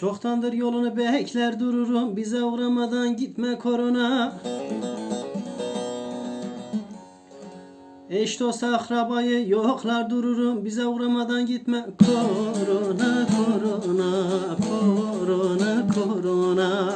Çoktandır yolunu bekler dururum. Bize uğramadan gitme korona Eş dost akrabayı yoklar dururum. Bize uğramadan gitme. Korona korona korona korona.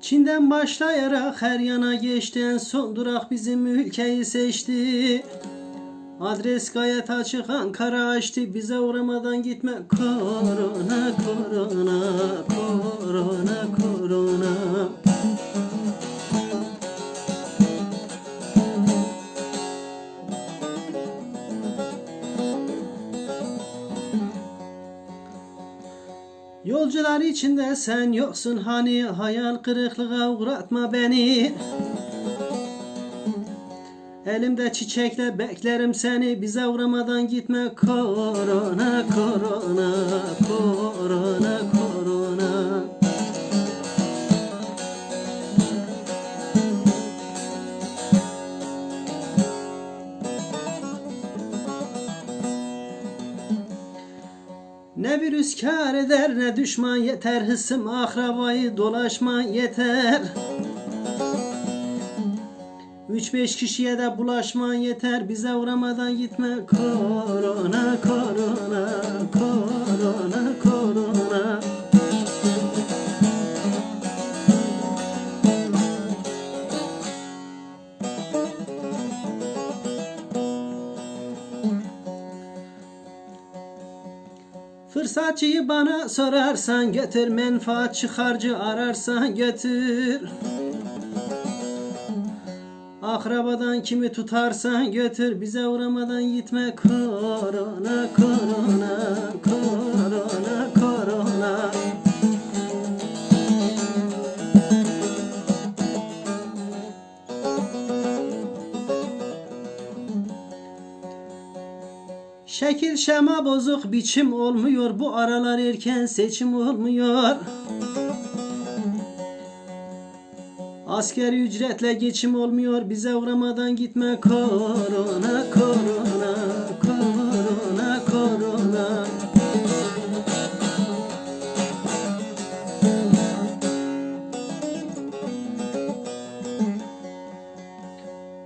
Çin'den başlayarak her yana geçten son durak bizim ülkeyi seçti. Adres gayet açık Ankara açtı. Bize uğramadan gitme. Korona korona korona korona. Yolcular içinde sen yoksun hani. Hayal kırıklığa uğratma beni Elimde çiçekle beklerim seni. Bize uğramadan gitme. Korona korona korona korona. Ne virüs kar eder ne düşman yeter. Hısım akrabayı dolaşman yeter Üç beş kişiye de bulaşman yeter. Bize uğramadan gitme. Korona korona korona korona. Fırsatçıyı bana sorarsan götür menfaat çıkarcı ararsan götür Akrabadan kimi tutarsan götür bize uğramadan gitme. Korona korona korona korona. Şekil şema bozuk biçim olmuyor. Bu aralar erken seçim olmuyor Askeri ücretle geçim olmuyor bize uğramadan gitme. Korona korona korona korona.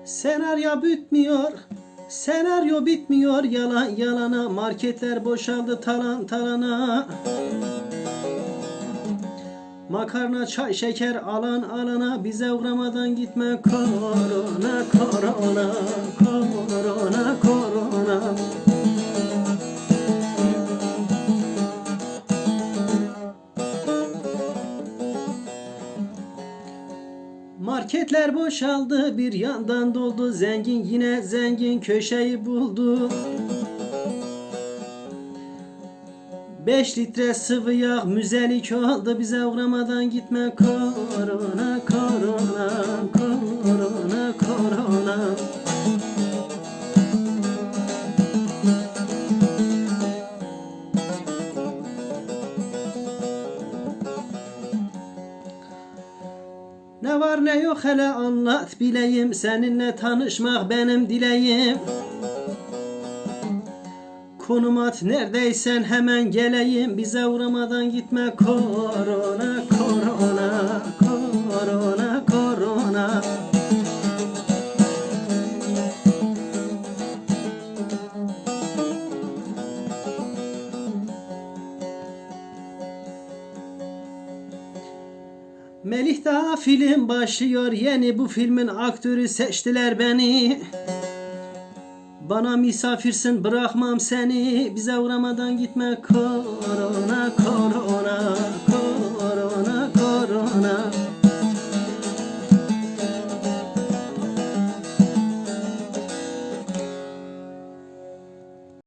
Senaryo bitmiyor Senaryo bitmiyor. Yalan yalana marketler boşaldı talan talana Makarna, çay, şeker alan alana bize uğramadan gitme. Korona korona korona korona. Marketler boşaldı bir yandan doldu. Zengin yine zengin köşeyi buldu Beş litre sıvı yağ müzelik oldu bize uğramadan gitme. Korona korona korona korona. Ne var ne yok hele anlat bileyim. Seninle tanışmak benim dileğim Konum at neredeysen hemen geleyim. Bize uğramadan gitme. Korona korona korona korona. Melih daha film başlıyor. Yeni bu filmin aktörü seçtiler beni Bana misafirsin bırakmam seni. Bize uğramadan gitme. Korona korona korona korona